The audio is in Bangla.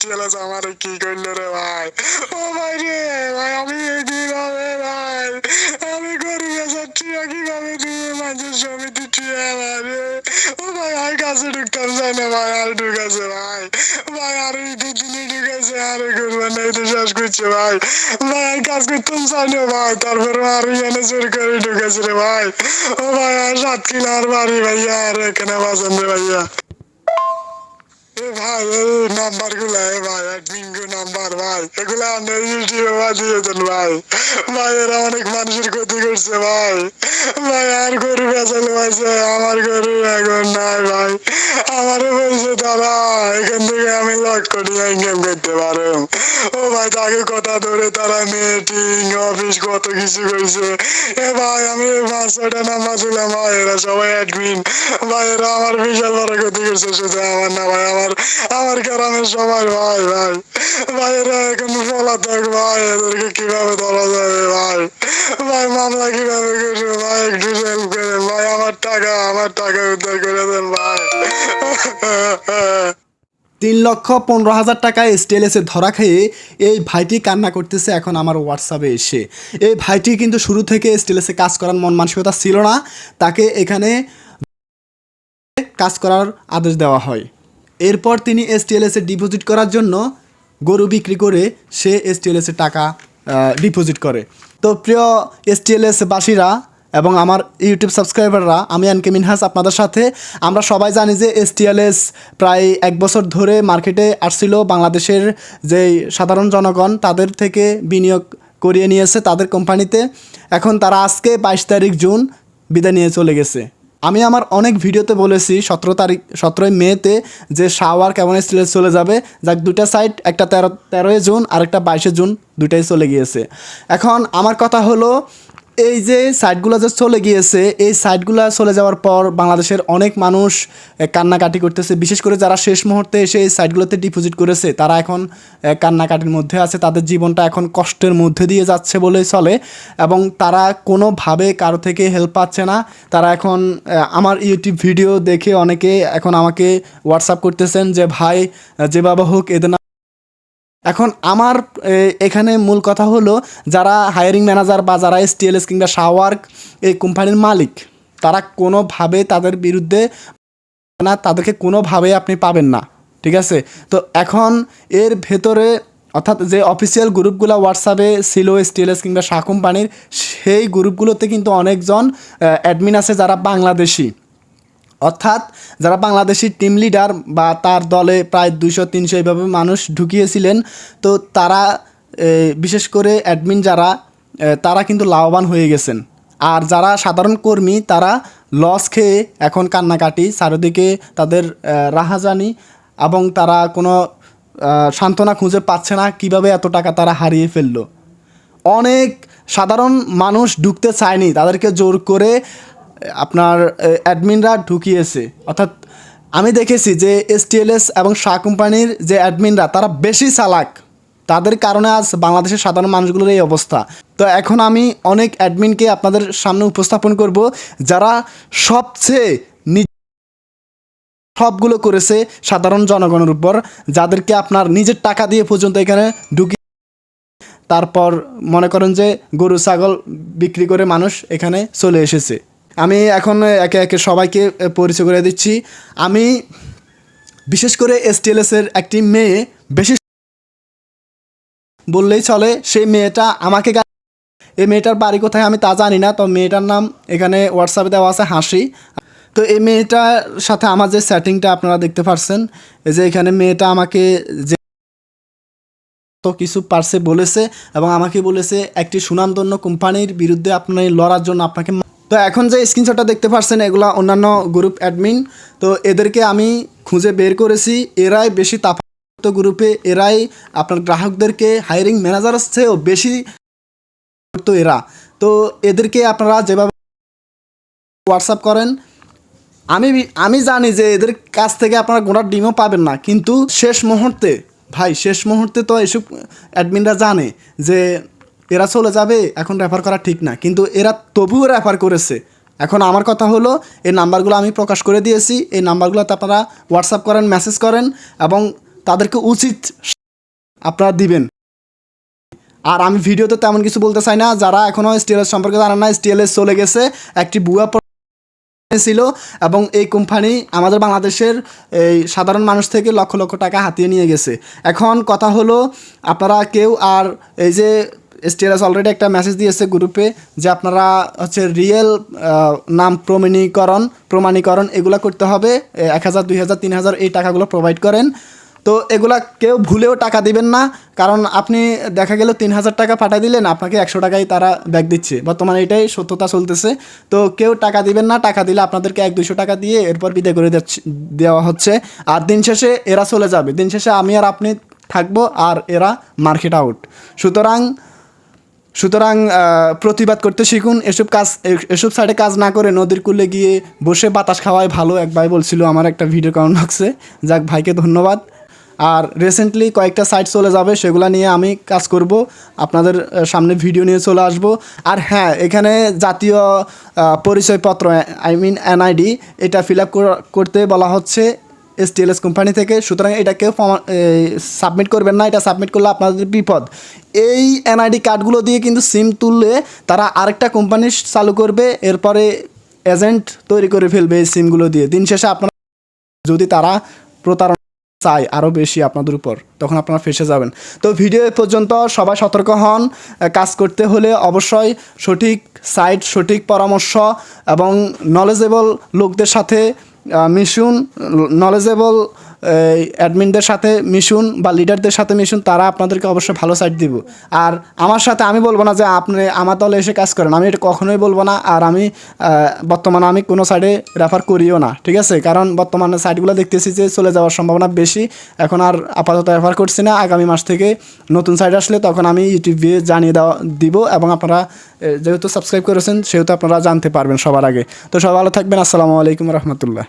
ছেলেস আমার কি করল রে ভাই ও ভাই রে ভাই আমি কীভাবে ভাই আমি গরিব যাচ্ছি কীভাবে তুমি মানুষের সমিতি টিয়া ভাই রে ও ভাই আর কাছে ঢুকতাম চাই না ভাই আর ঢুকাছে ভাই ভাই আর এই দুদিনে ঢুকাছে আর করব না এই তো শেষ করছে ভাই ভাই আর কাজ করতাম চাই না ভাই তারপরে আর এখানে জোর করে ঢুকেছে রে ভাই ও ভাই আর সাত কিলো আর বাড়ি ভাইয়া আর এখানে বাঁচান রে ভাইয়া এ ও ভাই, তাকে কথা ধরে তারা মিটিং অফিস কত কিছু করছে ভাই, আমি পাঁচ ছয়টা নাম্বার ছিলাম ভাই এরা সবাই অ্যাডমিন ভাই এরা আমার বিশাল বড় ক্ষতি করছে, শুধু আমার না, ভাই, আমার আমার গ্রামের সবাই ভাই ভাই। ভাই এরা এখন পলাতক ভাই, এদেরকে কীভাবে ধরা যাবে ভাই? ভাই, মামলা কীভাবে করব ভাই? একটু হেল্প করেন ভাই, আমার টাকা আমার টাকা উদ্ধার করে দেন ভাই। তিন লক্ষ পনেরো হাজার টাকা স্টেলেসে ধরা খেয়ে এই ভাইটি কান্না করতেছে এখন আমার হোয়াটসঅ্যাপে এসে। এই ভাইটি কিন্তু শুরু থেকে স্টেলেসে কাজ করার মন মানসিকতা ছিল না, তাকে এখানে কাজ করার আদেশ দেওয়া হয়। এরপর তিনি এসটিএলএসে ডিপোজিট করার জন্য গরু বিক্রি করে সে এসটিএলএসে টাকা ডিপোজিট করে। তো প্রিয় এসটিএলএস বাসীরা এবং আমার ইউটিউব সাবস্ক্রাইবাররা, আমি আনকে মিনহাস আপনাদের সাথে। আমরা সবাই জানি যে এসটিএলএস প্রায় এক বছর ধরে মার্কেটে আসছিল। বাংলাদেশের যে সাধারণ জনগণ, তাদের থেকে বিনিয়োগ করিয়ে নিয়েছে তাদের কোম্পানিতে। এখন তারা আজকে বাইশ তারিখ জুন বিদায় নিয়ে চলে গেছে। আমি আমার অনেক ভিডিওতে বলেছি, সতেরো তারিখ, সতেরোই মেতে যে শাওয়ার কেমন স্টিলে চলে যাবে, যাক দুটা সাইড একটা তেরো, তেরোই জুন আর একটা বাইশে জুন দুটাই চলে গিয়েছে। এখন আমার কথা হলো এই যে সাইটগুলো যে চলে গিয়েছে, এই সাইটগুলো চলে যাওয়ার পর বাংলাদেশের অনেক মানুষ কান্নাকাটি করতেছে। বিশেষ করে যারা শেষ মুহূর্তে এসে এই সাইটগুলোতে ডিপোজিট করেছে, তারা এখন কান্নাকাটির মধ্যে আছে। তাদের জীবনটা এখন কষ্টের মধ্যে দিয়ে যাচ্ছে বলেই চলে এবং তারা কোনোভাবে কারও থেকে হেল্প পাচ্ছে না। তারা এখন আমার ইউটিউব ভিডিও দেখে অনেকে এখন আমাকে হোয়াটসঅ্যাপ করতেছেন যে, ভাই যেভাবে হোক, এদের এখন আমার এখানে মূল কথা হলো যারা হায়ারিং ম্যানেজার বা যারা এসটিএলএস কিংবা শাওয়ার্ক এই কোম্পানির মালিক, তারা কোনোভাবে তাদের বিরুদ্ধে না, তাদেরকে কোনোভাবে আপনি পাবেন না, ঠিক আছে? তো এখন এর ভেতরে, অর্থাৎ যে অফিসিয়াল গ্রুপগুলো হোয়াটসঅ্যাপে ছিল এসটিএলএস কিংবা শাহ কোম্পানির, সেই গ্রুপগুলোতে কিন্তু অনেকজন অ্যাডমিন আছে যারা বাংলাদেশি। অর্থাৎ যারা বাংলাদেশি টিম লিডার বা তার দলে প্রায় দুইশো, তিনশো এইভাবে মানুষ ঢুকিয়েছিলেন, তো তারা বিশেষ করে অ্যাডমিন যারা তারা কিন্তু লাভবান হয়ে গেছেন। আর যারা সাধারণ কর্মী, তারা লস খেয়ে এখন কান্নাকাটি, চারিদিকে তাদের রাহাজানি এবং তারা কোনো সান্ত্বনা খুঁজে পাচ্ছে না কীভাবে এত টাকা তারা হারিয়ে ফেলল। অনেক সাধারণ মানুষ ঢুকতে চায়নি, তাদেরকে জোর করে আপনার অ্যাডমিনরা ঢুকিয়েছে। অর্থাৎ আমি দেখেছি যে এসটিএলএস এবং শাহ কোম্পানির যে অ্যাডমিনরা তারা বেশি চালাক। তাদের কারণে আজ বাংলাদেশের সাধারণ মানুষগুলোর এই অবস্থা। তো এখন আমি অনেক অ্যাডমিনকে আপনাদের সামনে উপস্থাপন করব, যারা সবচেয়ে সবগুলো করেছে সাধারণ জনগণের উপর, যাদেরকে আপনার নিজের টাকা দিয়ে পর্যন্ত এখানে ঢুকি তারপর মনে করেন যে গরু, ছাগল বিক্রি করে মানুষ এখানে চলে এসেছে। আমি এখন একে একে সবাইকে পরিচয় করে দিচ্ছি। আমি বিশেষ করে এসটিএলএস এর একটি মেয়ে, বেশি বললেই চলে, সেই মেয়েটা আমাকে এই মেয়েটার বাড়ি কোথায় আমি তা জানি না, তো মেয়েটার নাম এখানে হোয়াটসঅ্যাপে দেওয়া আছে, হাসি। তো এই মেয়েটার সাথে আমার যে সেটিংটা আপনারা দেখতে পারছেন, এই যে এখানে মেয়েটা আমাকে যে তো কিছু পার্সে বলেছে এবং আমাকে বলেছে, একটি সুনামধন্য কোম্পানির বিরুদ্ধে আপনার লড়ার জন্য আপনাকে তো এখন যে স্ক্রিনশটটা দেখতে পাচ্ছেন এগুলা অন্যান্য গ্রুপ অ্যাডমিন তো এদেরকে আমি খুঁজে বের করেছি। এরাই বেশি তাপাত গ্রুপে এরাই আপনার গ্রাহকদেরকে হায়ারিং ম্যানেজারের চেয়েও বেশি তো এরা। তো এদেরকে আপনারা যেভাবে হোয়াটসঅ্যাপ করেন, আমি আমি জানি যে এদের কাছ থেকে আপনারা গোড়ার ডিমও পাবেন না, কিন্তু শেষ মুহূর্তে, ভাই, শেষ মুহূর্তে তো এসব অ্যাডমিনরা জানে যে এরা চলে যাবে, এখন রেফার করা ঠিক না। কিন্তু এরা তবুও রেফার করেছে। এখন আমার কথা হলো, এই নাম্বারগুলো আমি প্রকাশ করে দিয়েছি। এই নাম্বারগুলোতে আপনারা হোয়াটসঅ্যাপ করেন মেসেজ করেন এবং তাদেরকে উচিত আপনারা দিবেন। আর আমি ভিডিওতে তেমন কিছু বলতে চাই না। যারা এখনও স্টিএলএস সম্পর্কে জানেন না স্টিএলএস চলে গেছে। একটি বুয়া ছিল এবং এই কোম্পানি আমাদের বাংলাদেশের এই সাধারণ মানুষ থেকে লক্ষ লক্ষ টাকা হাতিয়ে নিয়ে গেছে। এখন কথা হলো, আপনারা কেউ আর এই যে স্টেরাস অলরেডি একটা মেসেজ দিয়েছে গ্রুপে যে আপনারা হচ্ছে রিয়েল নাম প্রমাণীকরণ প্রমাণীকরণ এগুলো করতে হবে। এক হাজার, দুই হাজার, তিন হাজার এই টাকাগুলো প্রোভাইড করেন। তো এগুলা কেউ ভুলেও টাকা দিবেন না, কারণ আপনি দেখা গেল তিন হাজার টাকা পাঠিয়ে দিলেন, আপনাকে একশো টাকাই তারা ব্যাগ দিচ্ছে। বর্তমানে এটাই সত্যতা চলতেছে। তো কেউ টাকা দিবেন না, টাকা দিলে আপনাদেরকে এক দুশো টাকা দিয়ে এরপর বিদায় করে দেওয়া হচ্ছে আর দিন শেষে এরা চলে যাবে। দিন শেষে আমি আর আপনি থাকব, আর এরা মার্কেট আউট সুতরাং সুতরাং প্রতিবাদ করতে শিখুন। এসব কাজ, এসব সাইডে কাজ না করে নদীর কূলে গিয়ে বসে বাতাস খাওয়াই ভালো, এক ভাই বলছিল আমার একটা ভিডিও কাউন্ট বক্সে যাক, ভাইকে ধন্যবাদ। আর রিসেন্টলি কয়েকটা সাইট চলে যাবে, সেগুলো নিয়ে আমি কাজ করব। আপনাদের সামনে ভিডিও নিয়ে চলে আসব। আর হ্যাঁ এখানে জাতীয় পরিচয়পত্র আই মিন এনআইডি এটা ফিল আপ করতে বলা হচ্ছে। এসটিএলএস কোম্পানি থেকে, সুতরাং এটা কেউ সাবমিট করবেন না, এটা সাবমিট করলে আপনাদের বিপদ। এই এনআইডি কার্ডগুলো দিয়ে কিন্তু সিম তুললে তারা আরেকটা কোম্পানি চালু করবে, এরপরে এজেন্ট তৈরি করে ফেলবে এই সিমগুলো দিয়ে। দিন শেষে আপনারা, যদি তারা প্রতারণা চায় আরও বেশি আপনাদের উপর, তখন আপনারা ফেসে যাবেন। তো ভিডিও পর্যন্ত সবাই সতর্ক হন কাজ করতে হলে অবশ্যই সঠিক সাইট সঠিক পরামর্শ এবং নলেজেবল লোকদের সাথে মিশুন নলেজেবল অ্যাডমিনদের সাথে মিশুন বা লিডারদের সাথে মিশুন, তারা আপনাদেরকে অবশ্যই ভালো সাইট দিব। আর আমার সাথে আমি বলব না যে আপনি আমার দলে এসে কাজ করেন, আমি এটা কখনোই বলব না। আর আমি বর্তমানে আমি কোনো সাইডে রেফার করিও না, ঠিক আছে? কারণ বর্তমানে সাইটগুলো দেখতেছি যে চলে যাওয়ার সম্ভাবনা বেশি। এখন আর আপাতত রেফার করছি না। আগামী মাস থেকে নতুন সাইট আসলে তখন আমি ইউটিউবে জানিয়ে দেওয়া, দিব এবং আপনারা যেহেতু সাবস্ক্রাইব করেছেন, সেহেতু আপনারা জানতে পারবেন সবার আগে। তো সবাই ভালো থাকবেন। আসসালামু আলাইকুম রহমতুল্লাহ।